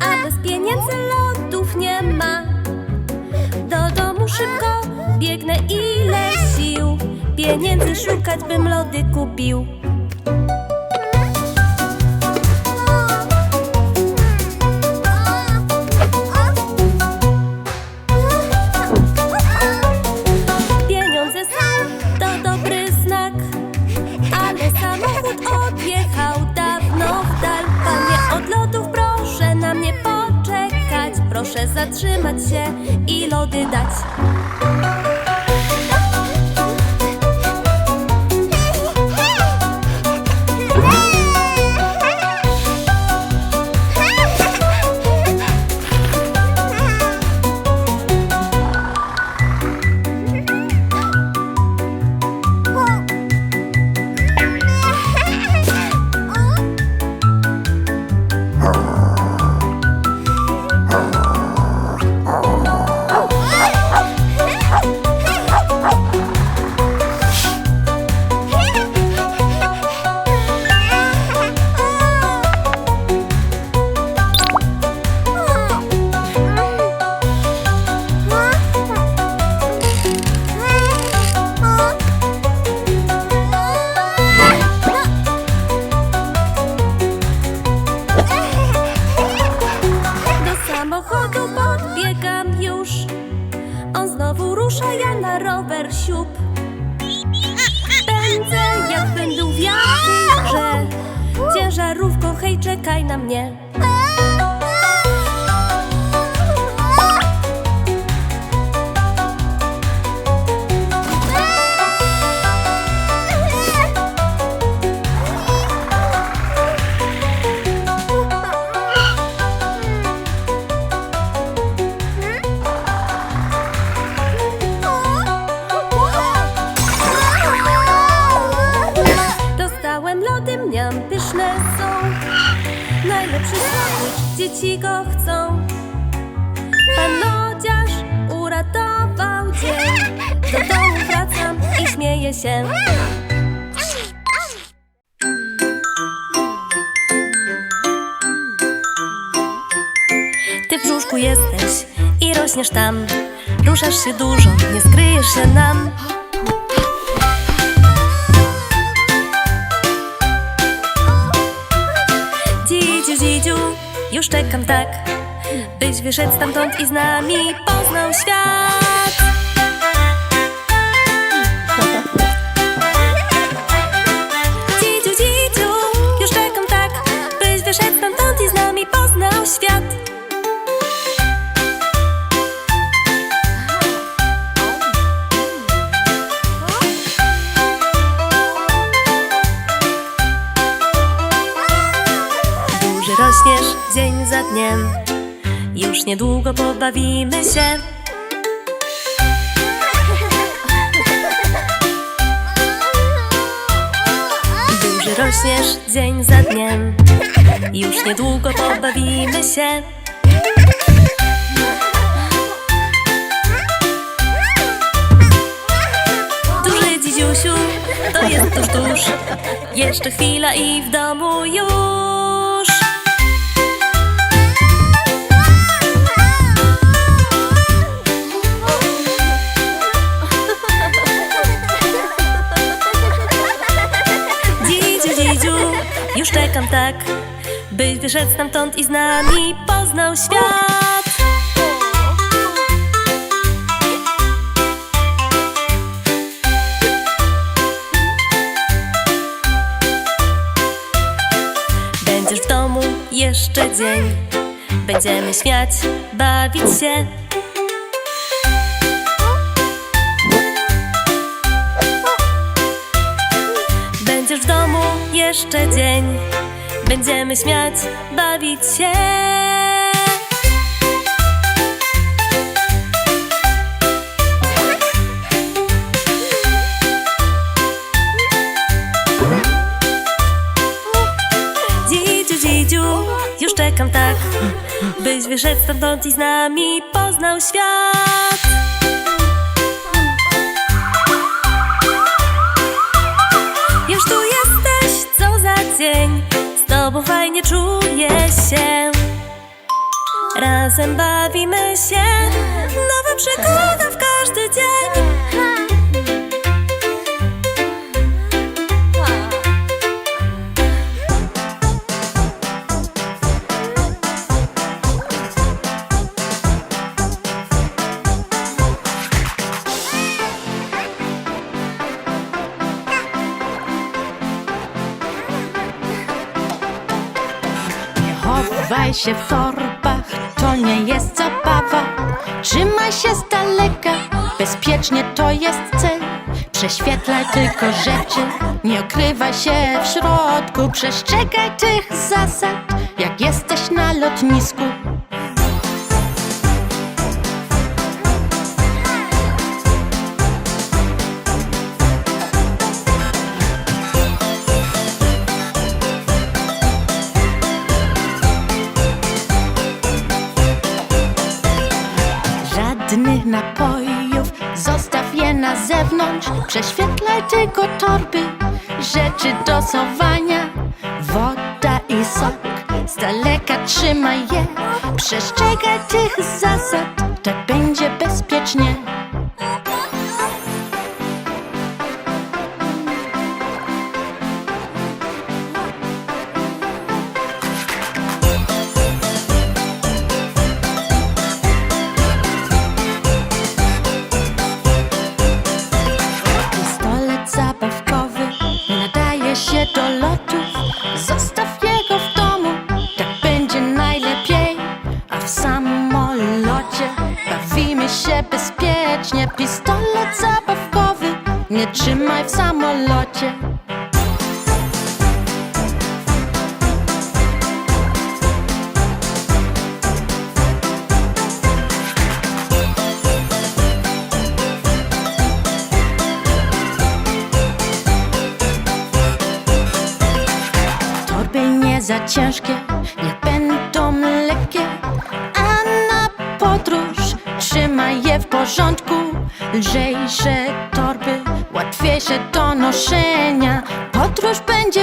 A bez pieniędzy lodów nie ma. Do domu szybko biegnę ile sił Pieniędzy szukać bym lody kupił. Proszę zatrzymać się i lody dać. Do hej, czekaj na mnie są Najlepszy słodycz, dzieci go chcą. Pan lodziarz uratował dzień Do domu wracam i śmieję się. Ty w brzuszku jesteś i rośniesz tam. Ruszasz się dużo, nie skryjesz się nam już czekam tak Byś wyszedł stamtąd i z nami poznał świat rośniesz dzień za dniem. Już niedługo pobawimy się. Duży rośniesz dzień za dniem Już niedługo pobawimy się. Duży dzidziusiu, to jest tuż, tuż. Jeszcze chwila i w domu już już czekam tak Byś wyszedł stamtąd i z nami poznał świat. Będziesz w domu jeszcze dzień. Będziemy śmiać, bawić się jeszcze dzień. Będziemy śmiać, bawić się. Dzidziu, dzidziu, już czekam tak Byś wyszedł stamtąd i z nami poznał świat. Już tu jesteś, tobą fajnie czuję się. Razem bawimy się. Nowa przygoda w każdy dzień Chowaj się w torbach, to nie jest zabawa. Trzymaj się z daleka, bezpiecznie to jest cel. Prześwietlaj tylko rzeczy, nie okrywaj się w środku. Przestrzegaj tych zasad, jak jesteś na lotnisku. Zewnątrz. Prześwietlaj tylko torby, rzeczy do sowania. Woda i sok, z daleka trzymaj je. Przestrzegaj tych zasad, tak będzie bezpiecznie. Do lotów. Zostaw jego w domu, tak będzie najlepiej. A w samolocie bawimy się bezpiecznie. Pistolet zabawkowy nie trzymaj w samolocie. Za ciężkie, nie będą lekkie, a na podróż trzymaj je w porządku. Lżejsze torby, łatwiejsze do noszenia, podróż będzie